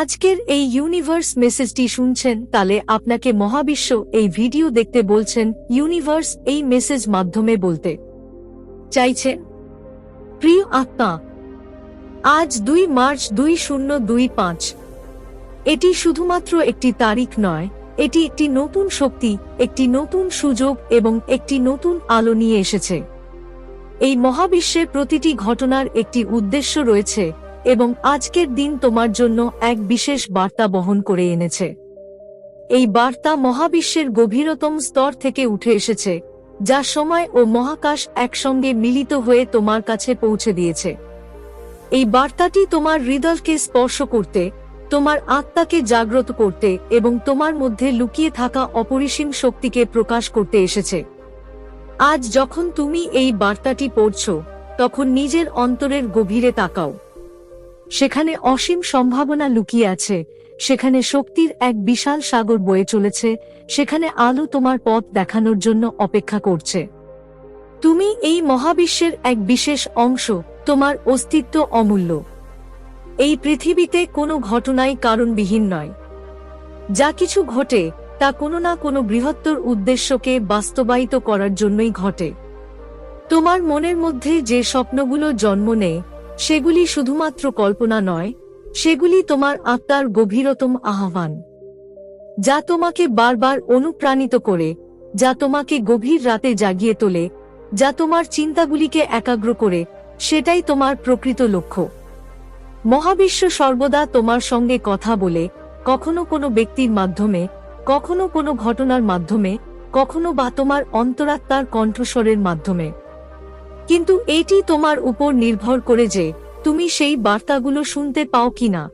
আজকের এই ইউনিভার্স মেসেজটি শুনছেন, তাহলে আপনাকে মহাবিশ্ব এই ভিডিও দেখতে বলছেন ইউনিভার্স এই মেসেজ মাধ্যমে বলতে। চাইছে, প্রিয় আত্মা, আজ দুই মার্চ দুই শূন্য দুই পাঁচ। এটি শুধুমাত্র একটি তারিখ নয়, এটি একটি নতুন শক্তি, একটি নতুন সুযোগ এবং একটি নতুন আলো নিয়ে এসেছে। এই মহাবিশ্বে প্রতিটি ঘটনার একটি উদ্দেশ্য রয়েছে এবং আজকের দিন তোমার জন্য এক বিশেষ বার্তা বহন করে এনেছে। এই বার্তা মহাবিশ্বের গভীরতম স্তর থেকে উঠে এসেছে, যা সময় ও মহাকাশ একসঙ্গে মিলিত হয়ে তোমার কাছে পৌঁছে দিয়েছে। এই বার্তাটি তোমার হৃদয়কে স্পর্শ করতে, তোমার আত্মাকে জাগ্রত করতে এবং তোমার মধ্যে লুকিয়ে থাকা অপরিসীম শক্তিকে প্রকাশ করতে এসেছে। আজ যখন তুমি এই বার্তাটি পড়ছ, তখন নিজের অন্তরের গভীরে তাকাও। সেখানে অসীম সম্ভাবনা লুকিয়ে আছে। সেখানে শক্তির এক বিশাল সাগর বয়ে চলেছে। সেখানে আলো তোমার পথ দেখানোর জন্য অপেক্ষা করছে। তুমি এই মহাবিশ্বের এক বিশেষ অংশ, তোমার অস্তিত্ব অমূল্য। এই পৃথিবীতে কোনো ঘটনাই কারণবিহীন নয়। যা কিছু ঘটে, তা কোনো না কোনো বৃহত্তর উদ্দেশ্যকে বাস্তবায়িত করার জন্যই ঘটে। তোমার মনের মধ্যে যে স্বপ্নগুলো জন্ম নেয় সেগুলি শুধুমাত্র কল্পনা নয়, সেগুলি তোমার আত্মার গভীরতম আহ্বান, যা তোমাকে বারবার অনুপ্রাণিত করে, যা তোমাকে গভীর রাতে জাগিয়ে তোলে, যা তোমার চিন্তাগুলিকে একাগ্র করে, সেটাই তোমার প্রকৃত লক্ষ্য। মহাবিশ্ব সর্বদা তোমার সঙ্গে কথা বলে, কখনো কোনো ব্যক্তির মাধ্যমে, কখনো কোনো ঘটনার মাধ্যমে, কখনো বা তোমার অন্তরাত্মার কণ্ঠস্বরের মাধ্যমে। কিন্তু এটি তোমার উপর নির্ভর করে যে তুমি সেই বার্তাগুলো শুনতে পাও কিনা।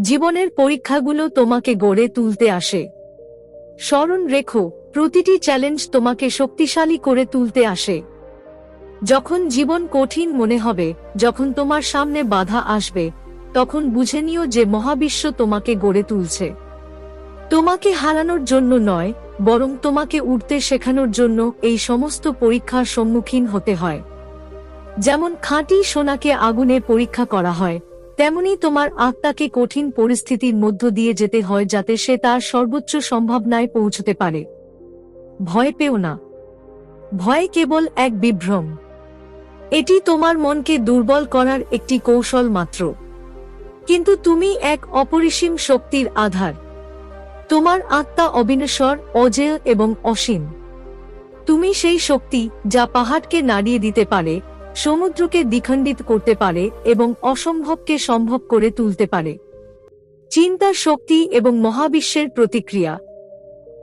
জীবনের পরীক্ষাগুলো তোমাকে গড়ে তুলতে আসে। স্মরণ রেখো, প্রতিটি চ্যালেঞ্জ তোমাকে শক্তিশালী করে তুলতে আসে। যখন জীবন কঠিন মনে হবে, যখন তোমার সামনে বাধা আসবে, তখন বুঝে নিও যে মহাবিশ্ব তোমাকে গড়ে তুলছে। তোমাকে হারানোর জন্য নয় বরং তোমাকে উঠতে শেখানোর জন্য এই সমস্ত পরীক্ষার সম্মুখীন হতে হয়। যেমন খাঁটি সোনাকে আগুনে পরীক্ষা করা হয়, তেমনি তোমার আত্মাকে কঠিন পরিস্থিতির মধ্য দিয়ে যেতে হয় যাতে সে তার সর্বোচ্চ সম্ভাবনায় পৌঁছতে পারে। ভয় পেও না। ভয় কেবল এক বিভ্রম। এটি তোমার মনকে দুর্বল করার একটি কৌশল মাত্র। কিন্তু তুমি এক অপরিসীম শক্তির আধার। তোমার আত্মা অবিনশ্বর, অজেয় এবং অসীম। তুমি সেই শক্তি যা পাহাড়কে নাড়িয়ে দিতে পারে, সমুদ্রকে দ্বিখণ্ডিত করতে পারে এবং অসম্ভবকে সম্ভব করে তুলতে পারে। চিন্তার শক্তি এবং মহাবিশ্বের প্রতিক্রিয়া।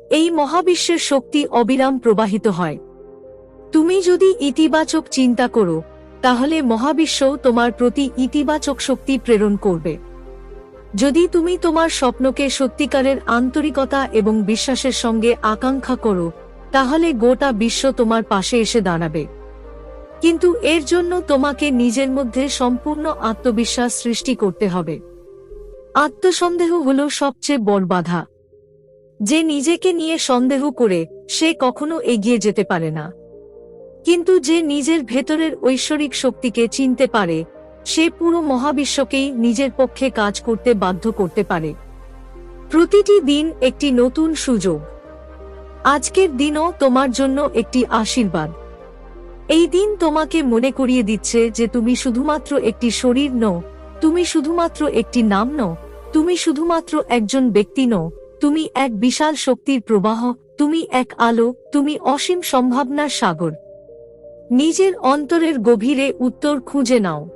এই মহাবিশ্বের শক্তি অবিরাম প্রবাহিত হয়। তুমি যদি ইতিবাচক চিন্তা করো, তাহলে মহাবিশ্বও তোমার প্রতি ইতিবাচক শক্তি প্রেরণ করবে। যদি তুমি তোমার স্বপ্নকে সত্যিকারের আন্তরিকতা এবং বিশ্বাসের সঙ্গে আকাঙ্ক্ষা করো, তাহলে গোটা বিশ্ব তোমার পাশে এসে দাঁড়াবে। কিন্তু এর জন্য তোমাকে নিজের মধ্যে সম্পূর্ণ আত্মবিশ্বাস সৃষ্টি করতে হবে। আত্মসন্দেহ হল সবচেয়ে বড় বাধা। যে নিজেকে নিয়ে সন্দেহ করে, সে কখনো এগিয়ে যেতে পারে না। কিন্তু যে নিজের ভেতরের ঐশ্বরিক শক্তিকে চিনতে পারে সে পুরো মহাবিশ্বকেই নিজের পক্ষে কাজ করতে বাধ্য করতে পারে। প্রতিটি দিন একটি নতুন সুযোগ। আজকের দিনও তোমার জন্য একটি আশীর্বাদ। এই দিন তোমাকে মনে করিয়ে দিচ্ছে যে তুমি শুধুমাত্র একটি শরীর নও, তুমি শুধুমাত্র একটি নাম নও, তুমি শুধুমাত্র একজন ব্যক্তি নও, তুমি এক বিশাল শক্তির প্রবাহ, তুমি এক আলো, তুমি অসীম সম্ভাবনার সাগর। নিজের অন্তরের গভীরে উত্তর খুঁজে নাও।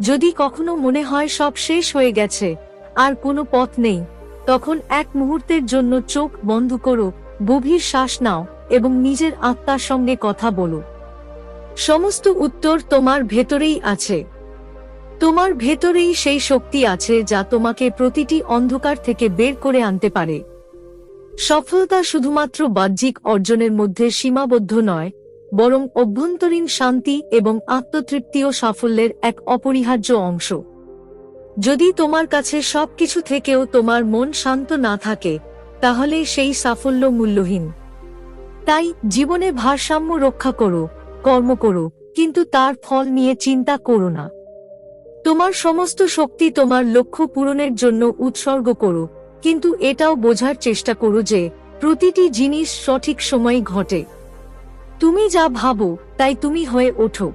যদি কখনো মনে হয় সব শেষ হয়ে গেছে, আর কোনো পথ নেই, তখন এক মুহূর্তের জন্য চোখ বন্ধ করো, গভীর শ্বাস নাও, এবং নিজের আত্মার সঙ্গে কথা বলো। সমস্ত উত্তর তোমার ভেতরেই আছে। তোমার ভেতরেই সেই শক্তি আছে যা তোমাকে প্রতিটি অন্ধকার থেকে বের করে আনতে পারে। সফলতা শুধুমাত্র বাহ্যিক অর্জনের মধ্যে সীমাবদ্ধ নয় বরং অভ্যন্তরীণ শান্তি এবং আত্মতৃপ্তি ও সাফল্যের এক অপরিহার্য অংশ। যদি তোমার কাছে সবকিছু থেকেও তোমার মন শান্ত না থাকে, তাহলে সেই সাফল্য মূল্যহীন। তাই জীবনে ভারসাম্য রক্ষা করো, কর্ম করো, কিন্তু তার ফল নিয়ে চিন্তা করো না। তোমার সমস্ত শক্তি তোমার লক্ষ্য পূরণের জন্য উৎসর্গ করো, কিন্তু এটাও বোঝার চেষ্টা করো যে প্রতিটি জিনিস সঠিক সময়ে ঘটে। তুমি যা ভাবো, তাই তুমি হয়ে ওঠো।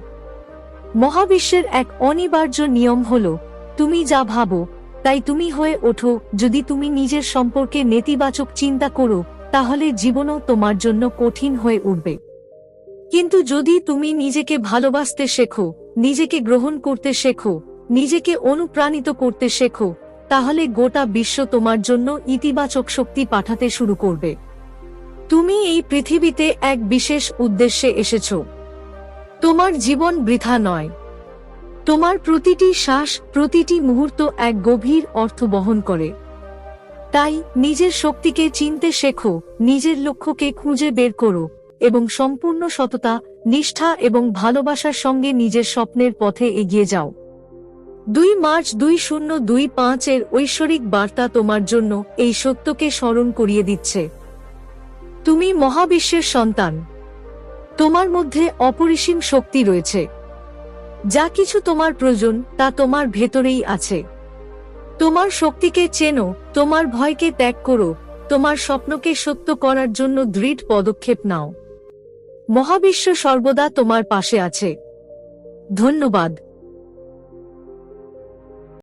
মহাবিশ্বের এক অনিবার্য নিয়ম হল, তুমি যা ভাবো, তাই তুমি হয়ে ওঠো, যদি তুমি নিজের সম্পর্কে নেতিবাচক চিন্তা করো, তাহলে জীবনও তোমার জন্য কঠিন হয়ে উঠবে। কিন্তু যদি তুমি নিজেকে ভালোবাসতে শেখো, নিজেকে গ্রহণ করতে শেখো, নিজেকে অনুপ্রাণিত করতে শেখো, তাহলে গোটা বিশ্ব তোমার জন্য ইতিবাচক শক্তি পাঠাতে শুরু করবে। তুমি এই পৃথিবীতে এক বিশেষ উদ্দেশ্যে এসেছ। তোমার জীবন বৃথা নয়। তোমার প্রতিটি শ্বাস, প্রতিটি মুহূর্ত এক গভীর অর্থ বহন করে। তাই নিজের শক্তিকে চিনতে শেখো, নিজের লক্ষ্যকে খুঁজে বের করো, এবং সম্পূর্ণ সততা, নিষ্ঠা এবং ভালোবাসার সঙ্গে নিজের স্বপ্নের পথে এগিয়ে যাও। দুই মার্চ দুই শূন্য দুই পাঁচের ঐশ্বরিক বার্তা তোমার জন্য এই সত্যকে স্মরণ করিয়ে দিচ্ছে। তুমি মহাবিশ্বের সন্তান। তোমার মধ্যে অপরিসীম শক্তি রয়েছে। যা কিছু তোমার প্রয়োজন, তা তোমার ভেতরেই আছে। তোমার শক্তিকে চেনো, তোমার ভয়কে ত্যাগ করো, তোমার স্বপ্নকে সত্য করার জন্য দৃঢ় পদক্ষেপ নাও। মহাবিশ্ব সর্বদা তোমার পাশে আছে। ধন্যবাদ।